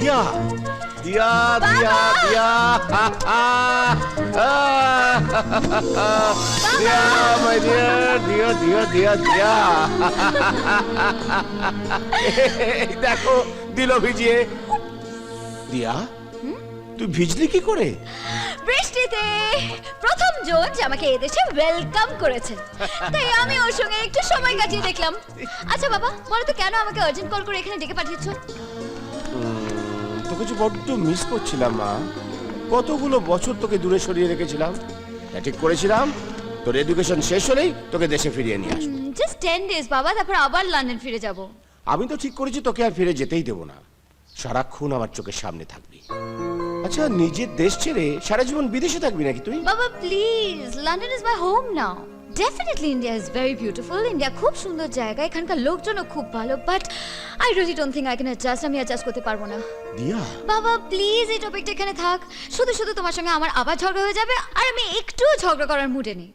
দিয়া। দিয়া দিয়া দিয়া। দিয়া মাই ডিয়ার দিয়া দিয়া দিয়া দিয়া। দেখো দিল ভিজিয়ে। দিয়া তুই ভিজলি কি করে? বৃষ্টিতে প্রথম জন যে আমাকে এদেশে ওয়েলকাম করেছে। তাই আমি ওর সঙ্গে একটু সময় কাটিয়ে দেখলাম। আচ্ছা বাবা বলো তো কেন আমাকে আর্জেন্ট কল করে এখানে ডেকে পাঠিয়েছো? যে বড্ড মিস করছিলাম মা। কতগুলো বছর তোকে দূরে সরিয়ে রেখেছিলাম? হ্যাঁ, ঠিক করেছিলাম। তোর এডুকেশন শেষ হলেই তোকে দেশে ফিরিয়ে নিয়ে আসব। জাস্ট টেন ডেজ বাবা তারপর আবার লন্ডন ফিরে যাব। আমি তো ঠিক করেছি তোকে আর ফিরে যেতেই দেবো না। সারাক্ষণ আমার চোখের সামনে থাকবি। আচ্ছা নিজের দেশ ছেড়ে সারা জীবন বিদেশে থাকবি নাকি তুই? বাবা please London is my home now definitely India is very beautiful India খুব সুন্দর জায়গা। এখানকার লোকজনও খুব ভালো but I really don't think I can adjust আমি অ্যাডজাস্ট করতে পারব না। দিয়া? বাবা প্লিজ এই টপিকটা এখানে থাক। শুধু শুধু তোমার সঙ্গে আমার আবার ঝগড়া হয়ে যাবে আর আমি একটুও ঝগড়া করার মুডে নেই।